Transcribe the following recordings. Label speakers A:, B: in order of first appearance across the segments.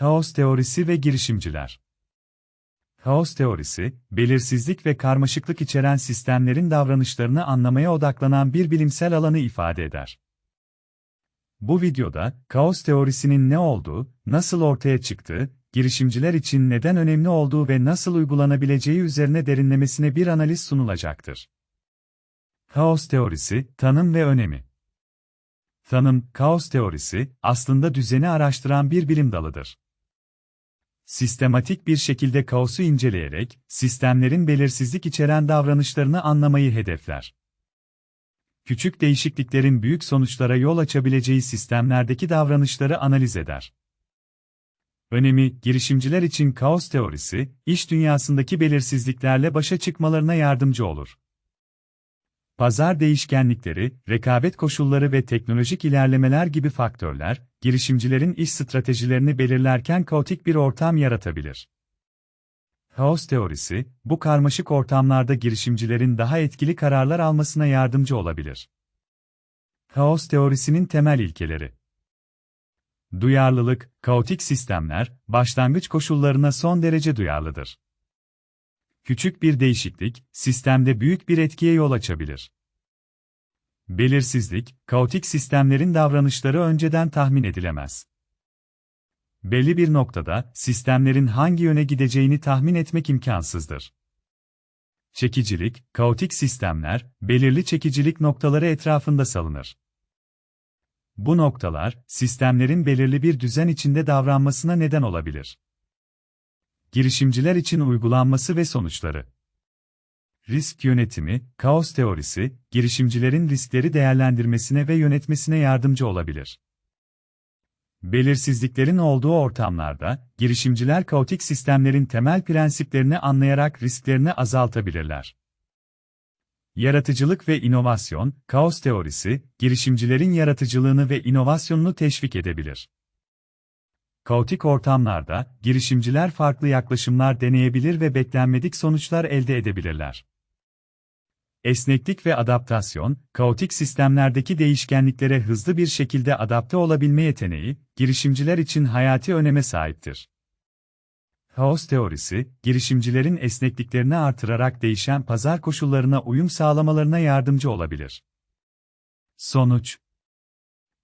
A: Kaos teorisi ve girişimciler. Kaos teorisi, belirsizlik ve karmaşıklık içeren sistemlerin davranışlarını anlamaya odaklanan bir bilimsel alanı ifade eder. Bu videoda, kaos teorisinin ne olduğu, nasıl ortaya çıktığı, girişimciler için neden önemli olduğu ve nasıl uygulanabileceği üzerine derinlemesine bir analiz sunulacaktır. Kaos teorisi, tanım ve önemi. Tanım, kaos teorisi, aslında düzeni araştıran bir bilim dalıdır. Sistematik bir şekilde kaosu inceleyerek, sistemlerin belirsizlik içeren davranışlarını anlamayı hedefler. Küçük değişikliklerin büyük sonuçlara yol açabileceği sistemlerdeki davranışları analiz eder. Önemi, girişimciler için kaos teorisi, iş dünyasındaki belirsizliklerle başa çıkmalarına yardımcı olur. Pazar değişkenlikleri, rekabet koşulları ve teknolojik ilerlemeler gibi faktörler, girişimcilerin iş stratejilerini belirlerken kaotik bir ortam yaratabilir. Kaos teorisi, bu karmaşık ortamlarda girişimcilerin daha etkili kararlar almasına yardımcı olabilir. Kaos teorisinin temel ilkeleri Duyarlılık, kaotik sistemler, başlangıç koşullarına son derece duyarlıdır. Küçük bir değişiklik, sistemde büyük bir etkiye yol açabilir. Belirsizlik, kaotik sistemlerin davranışları önceden tahmin edilemez. Belli bir noktada, sistemlerin hangi yöne gideceğini tahmin etmek imkansızdır. Çekicilik, kaotik sistemler, belirli çekicilik noktaları etrafında salınır. Bu noktalar, sistemlerin belirli bir düzen içinde davranmasına neden olabilir. Girişimciler için uygulanması ve sonuçları. Risk yönetimi, kaos teorisi, girişimcilerin riskleri değerlendirmesine ve yönetmesine yardımcı olabilir. Belirsizliklerin olduğu ortamlarda, girişimciler kaotik sistemlerin temel prensiplerini anlayarak risklerini azaltabilirler. Yaratıcılık ve inovasyon, kaos teorisi, girişimcilerin yaratıcılığını ve inovasyonunu teşvik edebilir. Kaotik ortamlarda, girişimciler farklı yaklaşımlar deneyebilir ve beklenmedik sonuçlar elde edebilirler. Esneklik ve adaptasyon, kaotik sistemlerdeki değişkenliklere hızlı bir şekilde adapte olabilme yeteneği, girişimciler için hayati öneme sahiptir. Kaos teorisi, girişimcilerin esnekliklerini artırarak değişen pazar koşullarına uyum sağlamalarına yardımcı olabilir. Sonuç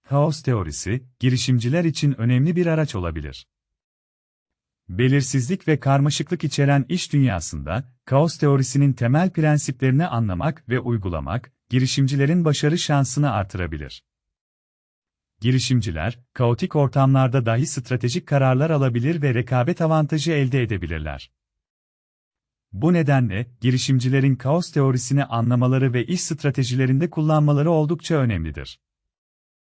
A: Kaos teorisi, girişimciler için önemli bir araç olabilir. Belirsizlik ve karmaşıklık içeren iş dünyasında, kaos teorisinin temel prensiplerini anlamak ve uygulamak, girişimcilerin başarı şansını artırabilir. Girişimciler, kaotik ortamlarda dahi stratejik kararlar alabilir ve rekabet avantajı elde edebilirler. Bu nedenle, girişimcilerin kaos teorisini anlamaları ve iş stratejilerinde kullanmaları oldukça önemlidir.